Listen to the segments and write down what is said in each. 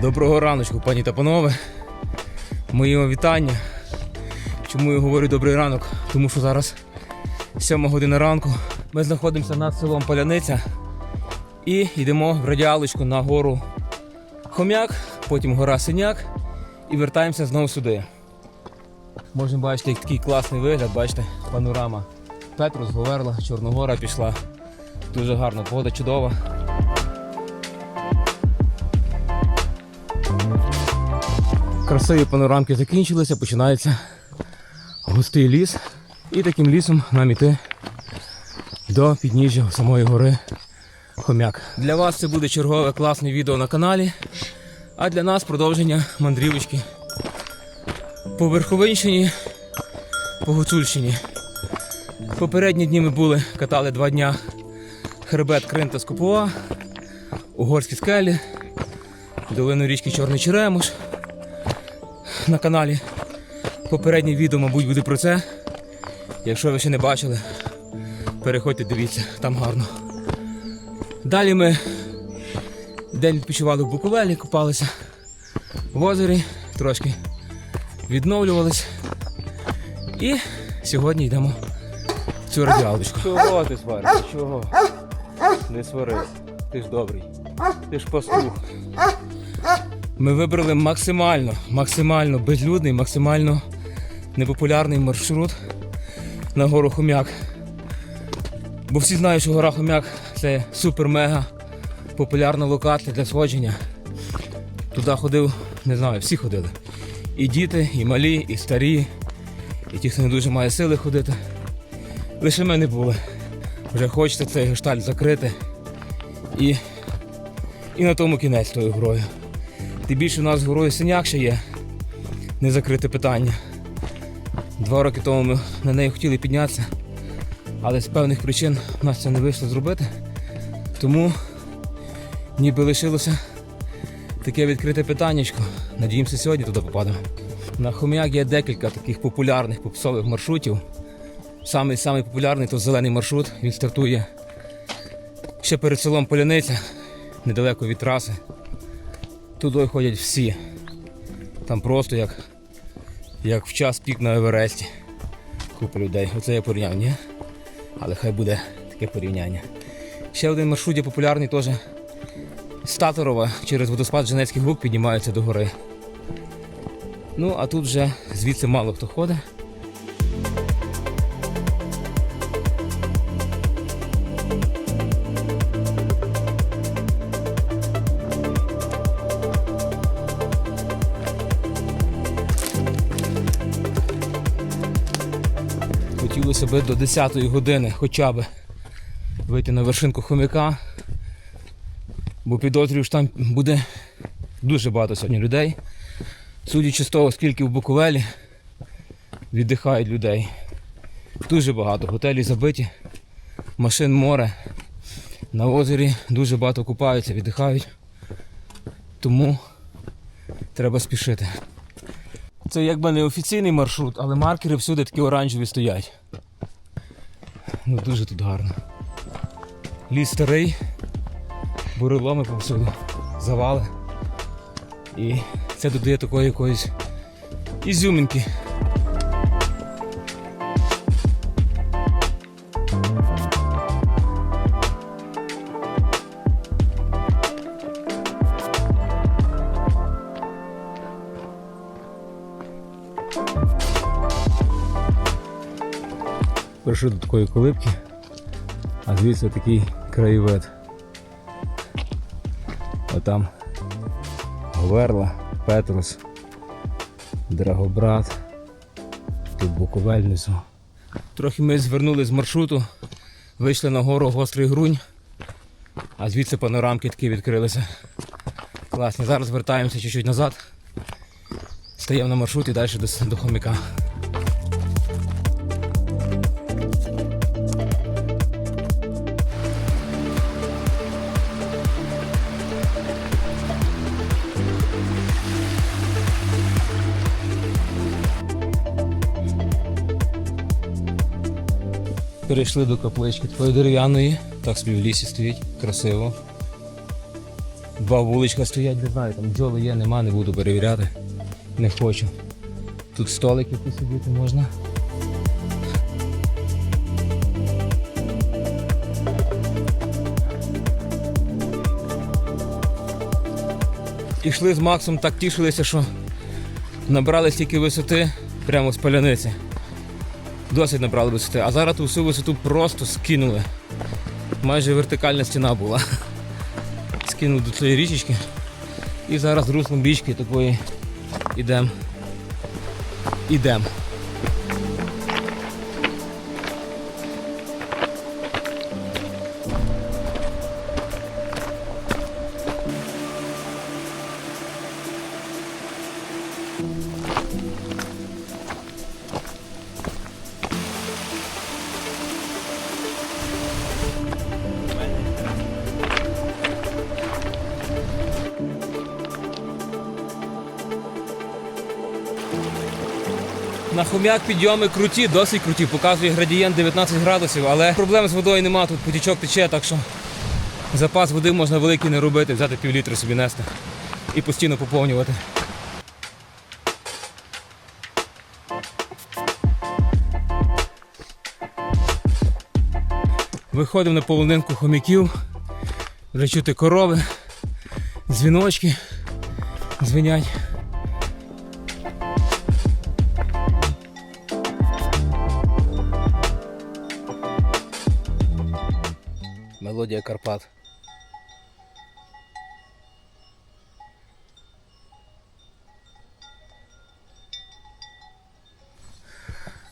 Доброго раночку, пані та панове. Мої вітання. Чому я говорю добрий ранок? Тому що зараз 7 година ранку. Ми знаходимося над селом Поляниця і йдемо в радіалочку на гору Хом'як, потім гора Синяк і вертаємося знову сюди. Можна бачити такий класний вигляд, бачите, панорама. Петрус, Говерла, Чорногора пішла. Дуже гарно, погода чудова. Красиві панорамки закінчилися, починається густий ліс. І таким лісом нам іти до підніжжя самої гори Хомяк. Для вас це буде чергове класне відео на каналі, а для нас продовження мандрівочки по Верховинщині, по Гуцульщині. Попередні дні ми були, катали два дня хребет Кринта Скопова, Угорські скелі, долину річки Чорний Черемуш. На каналі попереднє відео, мабуть, буде про це. Якщо ви ще не бачили, переходьте, дивіться, там гарно. Далі ми день відпочивали в Буковелі, купалися в озері, трошки відновлювались. І сьогодні йдемо в цю радіалочку. Чого ти сваришся? Чого? Не свари. Ти ж добрий. Ти ж пастух. Ми вибрали максимально, максимально безлюдний, максимально непопулярний маршрут на гору Хом'як. Бо всі знають, що гора Хом'як це супер-мега популярна локація для сходження. Туди ходив, не знаю, всі ходили. І діти, і малі, і старі, і ті, хто не дуже має сили ходити. Лише ми не були. Вже хочеться цей гештальт закрити. І, і на тому кінець тою грою. Тим більше у нас з горою синяк ще є незакрите питання. Два роки тому ми на неї хотіли піднятися, але з певних причин у нас це не вийшло зробити. Тому ніби лишилося таке відкрите питаннячко. Надіємося, сьогодні туди попадемо. На Хом'як є декілька таких популярних попсових маршрутів. Самий самий популярний то зелений маршрут. Він стартує ще перед селом Поляниця, недалеко від траси. Туди ходять всі. Там просто як, як в час пік на Евересті. Купа людей. Оце я порівняв, ні? Але хай буде таке порівняння. Ще один маршрут є популярний теж. З Татарова через водоспад Женецький гук піднімаються до гори. Ну, а тут вже звідси мало хто ходить. Хотілося б до 10 години хоча б вийти на вершинку хомяка, бо підозрюю, що там буде дуже багато сьогодні людей. Судячи з того, скільки в Буковелі віддихають людей. Дуже багато. Готелі забиті, машин море. На озері дуже багато купаються, віддихають. Тому треба спішити. Це якби не офіційний маршрут, але маркери всюди такі оранжеві стоять. Ну дуже тут гарно. Ліс старий, буреломи повсюди, завали. І це додає такої якоїсь ізюминки. Прийшли до такої колибки, а звідси такий краєвид. Отам Говерла, Петрус, Драгобрат, тут Буковель внизу. Трохи ми звернули з маршруту, вийшли на гору гострий грунь, а звідси панорамки такі відкрилися. Класні. Зараз вертаємося чуть-чуть назад. Стаємо на маршрут і далі до, до хомяка. Перейшли до каплички такої дерев'яної. Так собі в лісі стоїть, красиво. два вуличка стоять, не знаю, там бджоли є, нема, не буду перевіряти. Не хочу. Тут столики посидіти можна. Ішли з Максом, так тішилися, що набрали стільки висоти прямо з паляниці. Досить набрали висоти. А зараз ту всю висоту просто скинули. Майже вертикальна стіна була. Скинув до цієї річечки. І зараз руслом бічки такої ідемо. Ідемо. На хом'як підйоми круті, досить круті. Показує градієнт 19 градусів, але проблем з водою нема, тут потічок тече, так що запас води можна великий не робити, взяти півлітри собі нести і постійно поповнювати. Виходимо на полонинку хомяків, вже чути корови, дзвіночки дзвенять. Мелодія Карпат.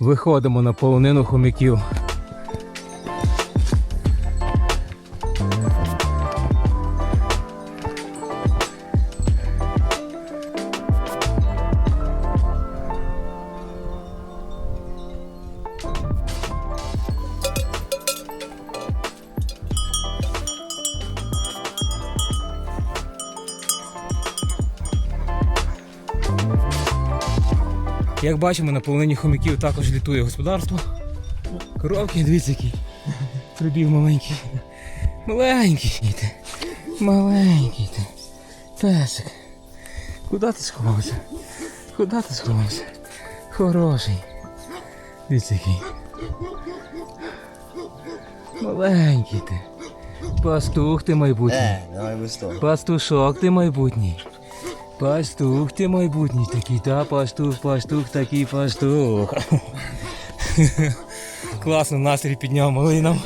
Виходимо на полонину хомяків. Як бачимо, на полонині хомяків також літує господарство. Коровки, дивіться, який прибіг маленький. Маленький ти. Маленький ти. Песик. Куди ти сховався? Куди ти сховався? Хороший. Дивіться який. Маленький ти. Пастух ти майбутній. Е. Пастушок ти майбутній. Пастух ти майбутній такий, та пастух, пастух, такий пастух. Класно, настрій підняв малий нам.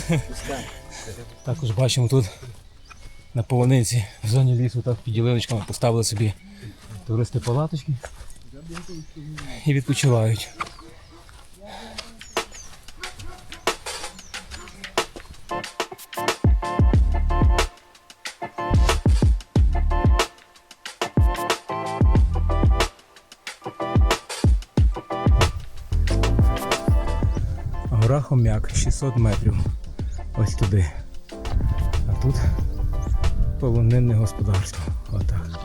Також бачимо тут на полониці в зоні лісу так під ялиночками поставили собі туристи палаточки і відпочивають. Хом'як 600 метрів. Ось туди. А тут полонинне господарство. Отак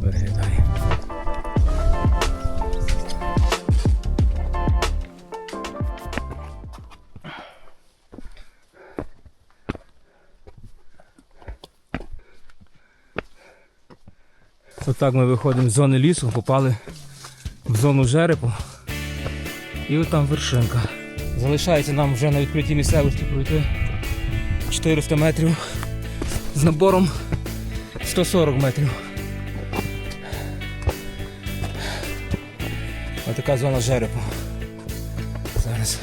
виглядає. Отак ми виходимо з зони лісу, попали в зону жерепу. І от там вершинка. Залишається нам вже на відкритій місцевості пройти 400 метрів з набором 140 метрів. Ось така зона жерепу. Зараз.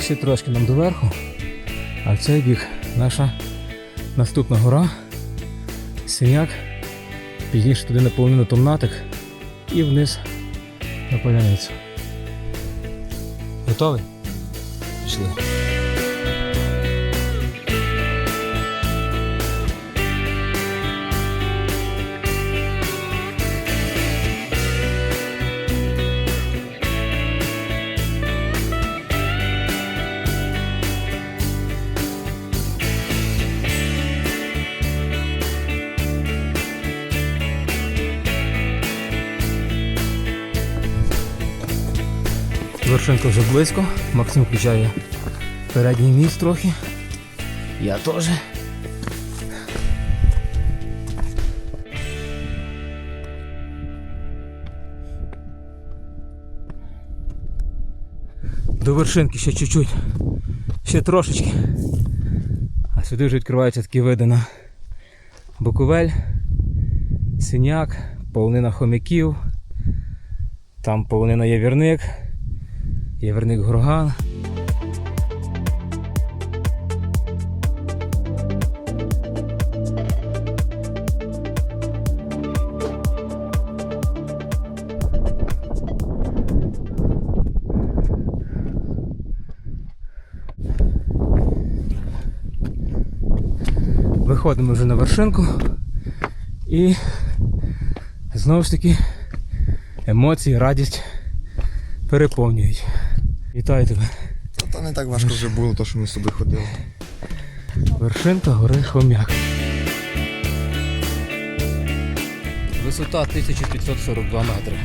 Ще трошки нам доверху, а в цей бік наша наступна гора, синяк, пізніше туди наповнено томнатик і вниз на поляницю. Готовий? Пішли. Вершинка вже близько. Максим включає передній міст трохи. Я теж. До вершинки ще чуть-чуть. Ще трошечки. А сюди вже відкриваються такі види на Буковель, синяк, полонина хомяків, там полонина явірник, явірник горган. Виходимо вже на вершинку і знову ж таки емоції, радість переповнюють. Вітаю тебе. Та, та не так важко вже було, то що ми собі ходили. Вершинка гори Хом'як. Висота 1542 метри.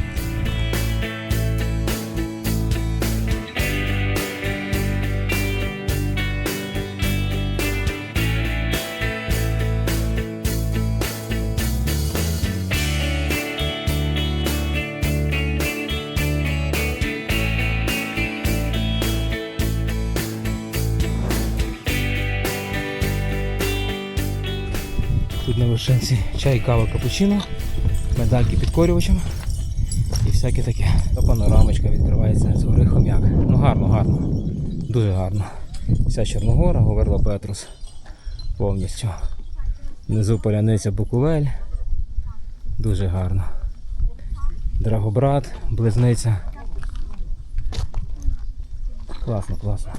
Чай, кава, капучино, медальки підкорювачем і всяке таке. Та панорамочка відкривається з гори Хом'як. Ну гарно, гарно. Дуже гарно. Вся Чорногора, Говерла Петрус. Повністю. Внизу поляниця Буковель. Дуже гарно. Драгобрат, близниця. Класно, класно.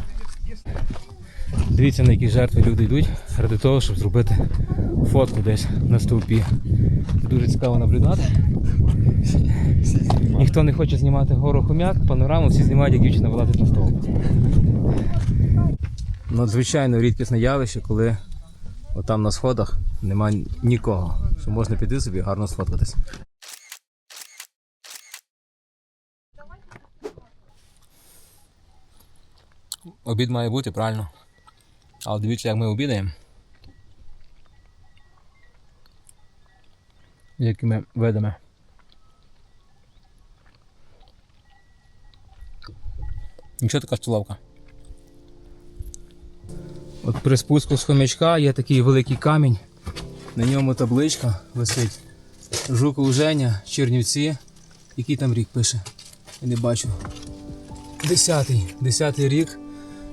Дивіться, на які жертви люди йдуть ради того, щоб зробити фотку десь на стовпі. Це дуже цікаво наблюдати. Ніхто не хоче знімати гору хом'як, панораму, всі знімають, як дівчина вилазить на стовп. Надзвичайно рідкісне явище, коли отам на сходах нема нікого, що можна піти собі гарно сфоткатись. Обід має бути, правильно. Але дивіться, як ми обідаємо. Якими видами. Нічого така столовка. От при спуску з хомячка є такий великий камінь. На ньому табличка висить. Жуков Женя, Чернівці. Який там рік пише? Я не бачу. Десятий. Десятий рік.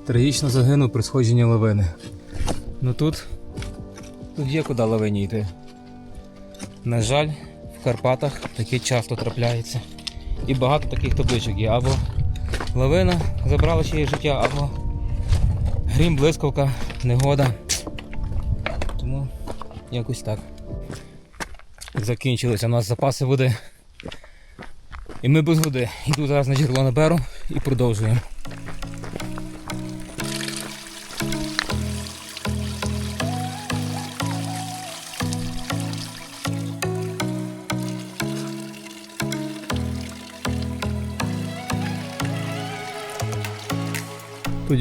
Трагічно загинув при сходженні лавини. Ну тут, тут є куди лавині йти. На жаль, в Карпатах таке часто трапляється. І багато таких табличок є. Або лавина забрала чиє життя, або грім, блискавка, негода. Тому якось так. Закінчилися у нас запаси води. І ми без води. Йду зараз на джерело наберу і продовжуємо.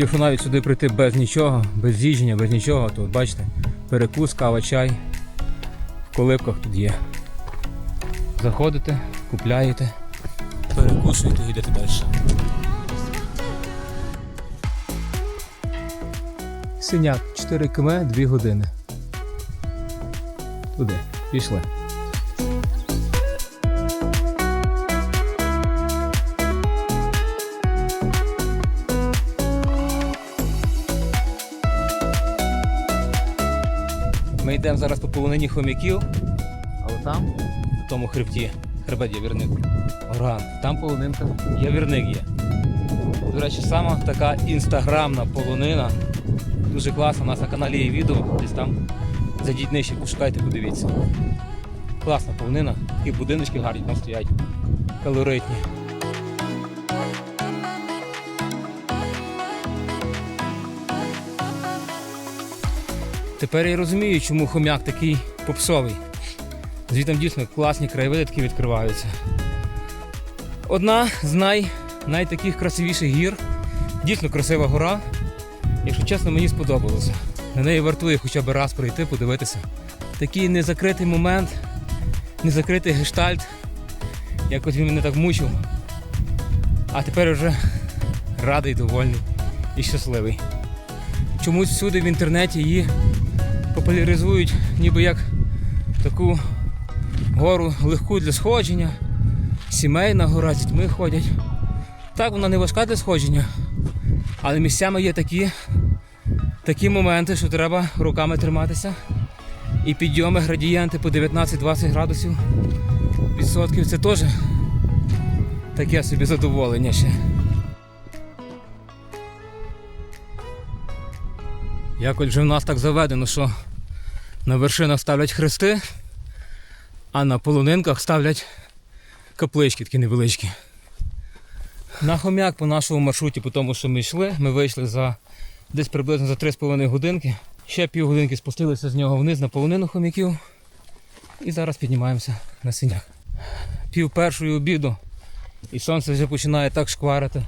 Якщо навіть сюди прийти без нічого, без з'їждження, без нічого, то бачите, перекус, кава, чай. В колибках тут є. Заходите, купляєте, перекусуєте і йдете далі. Синяк, 4 км, 2 години. Туди, пішли. Ми йдемо зараз по полонині хомяків, але там, на тому хребті, хребет явірник, орган, там полонинка. Явірник є. До речі, сама така інстаграмна полонина. Дуже класна, у нас на каналі є відео, десь там зайдіть нижче, пошукайте, подивіться. Класна полонина, такі будиночки гарні там стоять, калоритні. Тепер я розумію, чому хомяк такий попсовий. Звідти дійсно класні краєвиди такі відкриваються. Одна з най, найтаких красивіших гір. Дійсно красива гора. Якщо чесно, мені сподобалося. На неї вартує хоча б раз прийти, подивитися. Такий незакритий момент, незакритий гештальт. Якось він мене так мучив. А тепер вже радий, довольний і щасливий. Чомусь всюди в інтернеті її популяризують ніби як таку гору легку для сходження. Сімейна гора з дітьми ходять. Так, вона не важка для сходження, але місцями є такі, такі моменти, що треба руками триматися. І підйоми, градієнти по 19-20 градусів відсотків це теж таке собі задоволення ще. Якось вже в нас так заведено, що на вершинах ставлять хрести, а на полонинках ставлять каплички такі невеличкі. На хомяк по нашому маршруті, по тому, що ми йшли, ми вийшли за десь приблизно за 3,5 годинки. Ще півгодинки спустилися з нього вниз на полонину хомяків. І зараз піднімаємося на синяк. Пів першої обіду. І сонце вже починає так шкварити,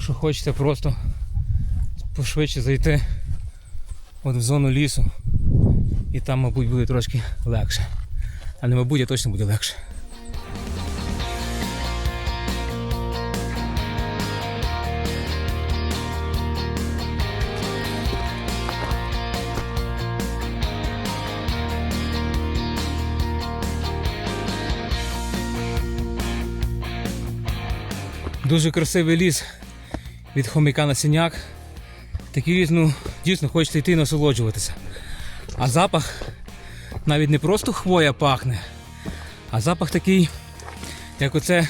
що хочеться просто пошвидше зайти от в зону лісу. І там, мабуть, буде трошки легше. А не мабуть, а точно буде легше. Дуже красивий ліс від хомяка на синяк. Такий ліс, ну, дійсно хочеться йти насолоджуватися. А запах навіть не просто хвоя пахне, а запах такий, як оце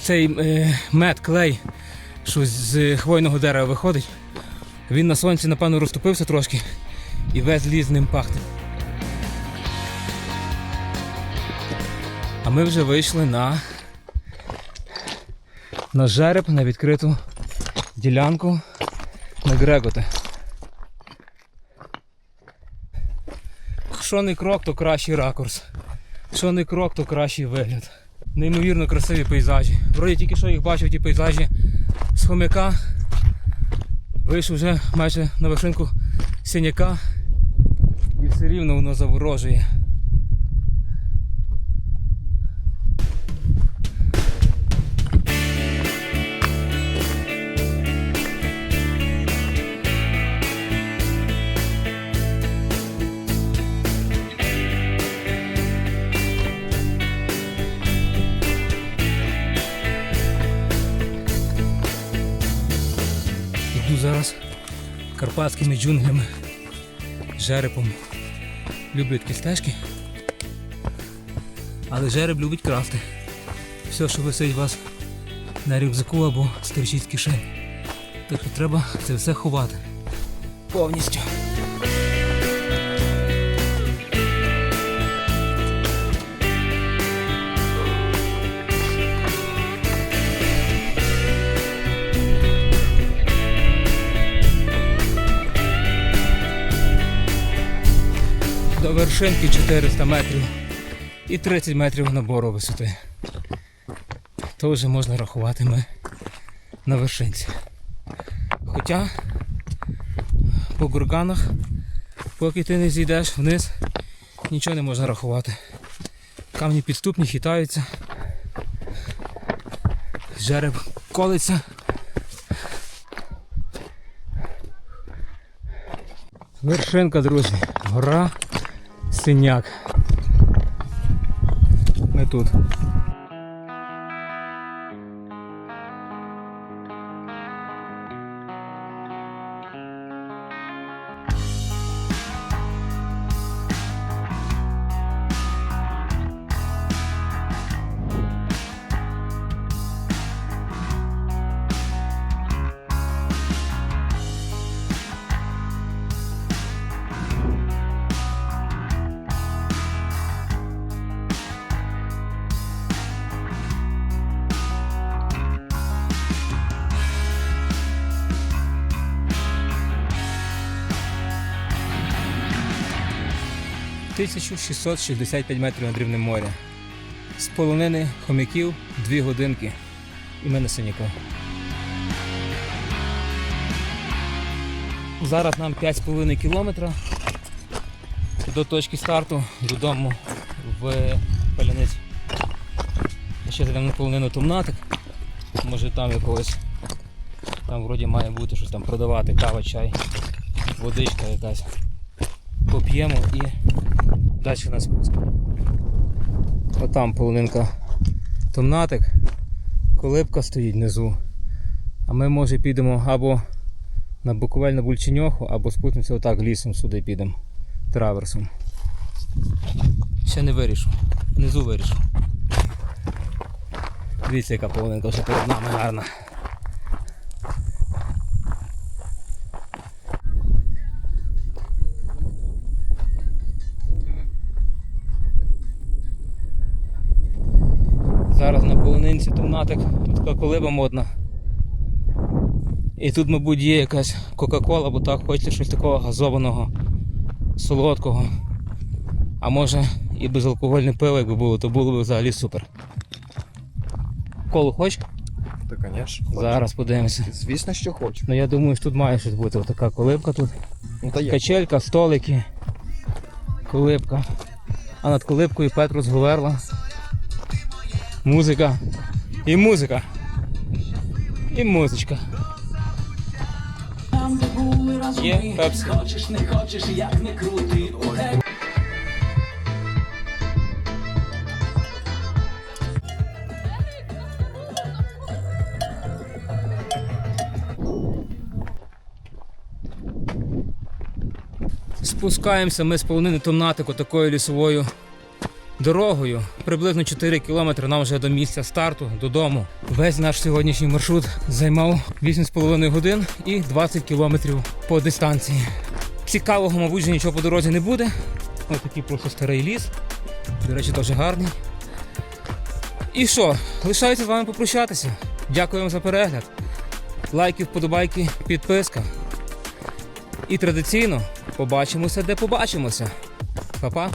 цей е, мед, клей, що з хвойного дерева виходить. Він на сонці, напевно, розтопився трошки і весь ліс ним пахне. А ми вже вийшли на на жереб, на відкриту ділянку на Греготи. Що не крок, то кращий ракурс. Що не крок, то кращий вигляд. Неймовірно красиві пейзажі. Вроді тільки що їх бачив ті пейзажі з хомяка. Вийшов вже майже на вершинку синяка і все рівно воно заворожує. Карпатськими джунглями, жеребом. Люблю такі стежки. Але жереб любить красти. Все, що висить вас на рюкзаку або стерчить з кишень. Так що треба це все ховати. Повністю. Вершинки 400 метрів і 30 метрів набору висоти. То вже можна рахувати ми на вершинці. Хоча по гурганах, поки ти не зійдеш вниз, нічого не можна рахувати. Камні підступні хитаються. Жереб колиться. Вершинка, друзі. Гора Синяк. Не тут. – 1665 метрів над рівнем моря. З полонини хомяків 2 годинки. І ми на синяку. Зараз нам 5,5 кілометра до точки старту додому в Паляниць. Ще зайдемо на полонину Томнатик. Може там якогось. Там вроді має бути щось там продавати, кава, чай, водичка якась. Поп'ємо і далі на спуск. Отам полонинка Томнатик, колибка стоїть внизу. А ми може підемо або на Буковель на Бульченьоху, або спустимося отак лісом сюди підемо. Траверсом. Ще не вирішу. Внизу вирішу. Дивіться, яка полонинка вже перед нами гарна. Полонинці тут така колиба модна. І тут, мабуть, є якась Кока-Кола, бо так хочеться щось такого газованого, солодкого. А може і безалкогольне пиво, якби було, то було б взагалі супер. Колу хочеш? Та, звісно. Зараз подивимося. Звісно, що хочу. Ну я думаю, що тут має щось бути. Отака колибка тут. Ну та є. Качелька, столики, колибка. А над колибкою Петрус Говерла. Музика. І музика. І музичка. Є пепсі. Хочеш, не хочеш, як не крути. Спускаємося ми з полонини Томнатику такою лісовою дорогою. Приблизно 4 кілометри нам вже до місця старту, додому. Весь наш сьогоднішній маршрут займав 8,5 годин і 20 кілометрів по дистанції. Цікавого, мабуть, вже нічого по дорозі не буде. Ось такий просто старий ліс. До речі, дуже гарний. І що? Лишається з вами попрощатися. Дякую вам за перегляд. Лайки, вподобайки, підписка. І традиційно побачимося, де побачимося. Па-па!